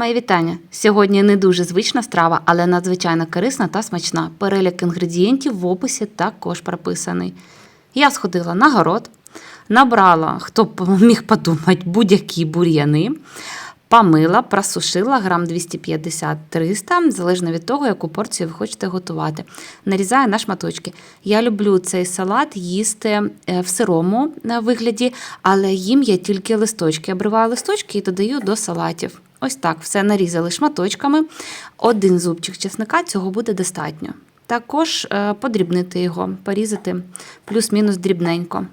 Мої вітання. Сьогодні не дуже звична страва, але надзвичайно корисна та смачна. Перелік інгредієнтів в описі також прописаний. Я сходила на город, набрала, хто б міг подумати, будь-які бур'яни, помила, просушила грам 250-300, залежно від того, яку порцію ви хочете готувати. Нарізаю на шматочки. Я люблю цей салат їсти е, в сирому е, вигляді, але їм я тільки листочки. Обриваю листочки і додаю до салатів. Ось так все нарізали шматочками. Один зубчик чесника цього буде достатньо. Також е, подрібнити його, порізати плюс-мінус дрібненько.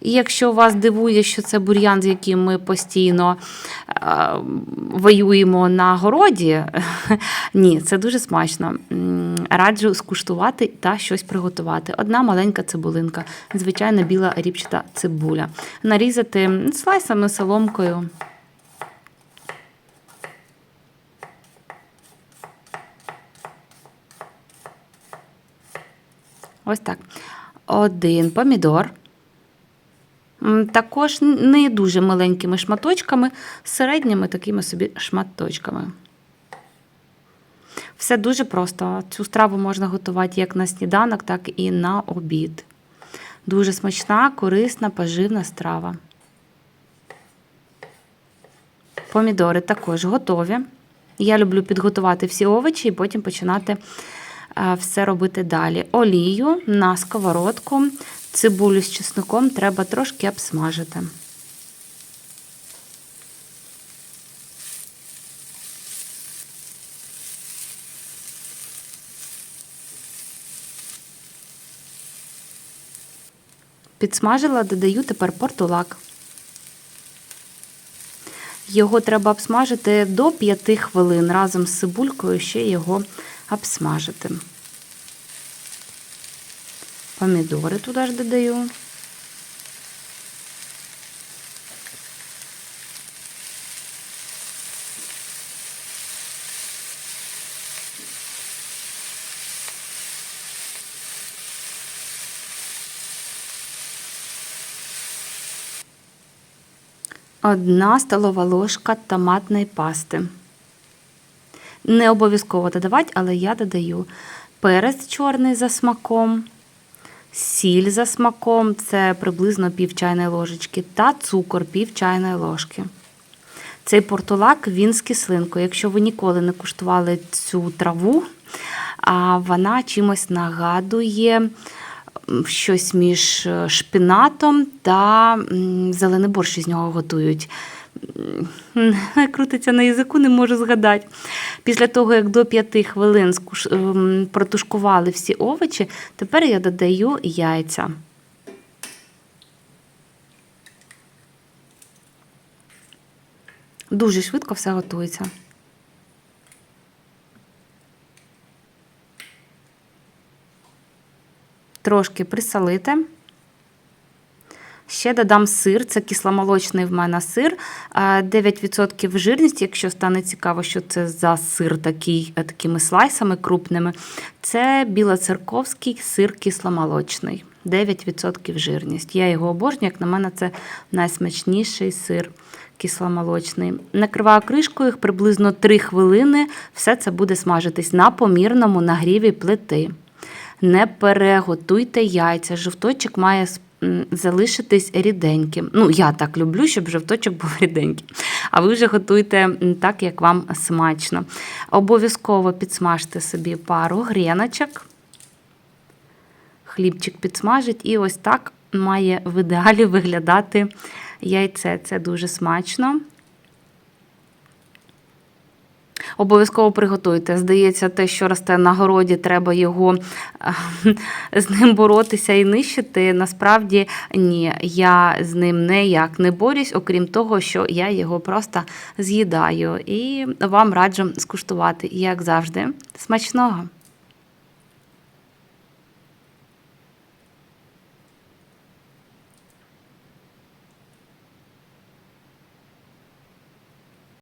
І якщо вас дивує, що це бур'ян, з яким ми постійно е, воюємо на городі, ні, це дуже смачно. Раджу скуштувати та щось приготувати. Одна маленька цибулинка, звичайно, біла ріпчата цибуля. Нарізати слайсами соломкою. Ось так. Один помідор. Також не дуже маленькими шматочками, середніми такими собі шматочками. Все дуже просто. Цю страву можна готувати як на сніданок, так і на обід. Дуже смачна, корисна, поживна страва. Помідори також готові. Я люблю підготувати всі овочі і потім починати все робити далі. Олію на сковородку, цибулю з чесником треба трошки обсмажити. Підсмажила, додаю тепер портулак. Його треба обсмажити до 5 хвилин. Разом з цибулькою ще його обсмажити. Помідори туди ж додаю. Одна столова ложка томатної пасти. Не обов'язково додавати, але я додаю перець чорний за смаком, сіль за смаком це приблизно пів чайної ложечки, та цукор пів чайної ложки. Цей портулак він з кислинкою. Якщо ви ніколи не куштували цю траву, вона чимось нагадує щось між е, шпинатом та зелений борщ з нього готують. Крутиться на язику, не можу згадати. Після того, як до 5 хвилин ем, протушкували всі овочі, тепер я додаю яйця. Дуже швидко все готується. Трошки присолити. Ще додам сир, це кисломолочний в мене сир. 9% жирність, якщо стане цікаво, що це за сир такий, е, такими слайсами крупними. Це білоцерковський сир кисломолочний. 9% жирність. Я його обожнюю, як на мене, це найсмачніший сир кисломолочний. Накриваю кришкою їх приблизно 3 хвилини. Все це буде смажитись на помірному нагріві плити. Не переготуйте яйця. Жовточок має залишитись ріденьким. Ну, я так люблю, щоб жовточок був ріденький. А ви вже готуйте так, як вам смачно. Обов'язково підсмажте собі пару гріночок. Хлібчик підсмажить, і ось так має в ідеалі виглядати яйце. Це дуже смачно. Обов'язково приготуйте. Здається, те, що росте на городі, треба його е, з ним боротися і нищити. Насправді ні, я з ним ніяк не борюсь, окрім того, що я його просто з'їдаю. І вам раджу скуштувати, як завжди. Смачного!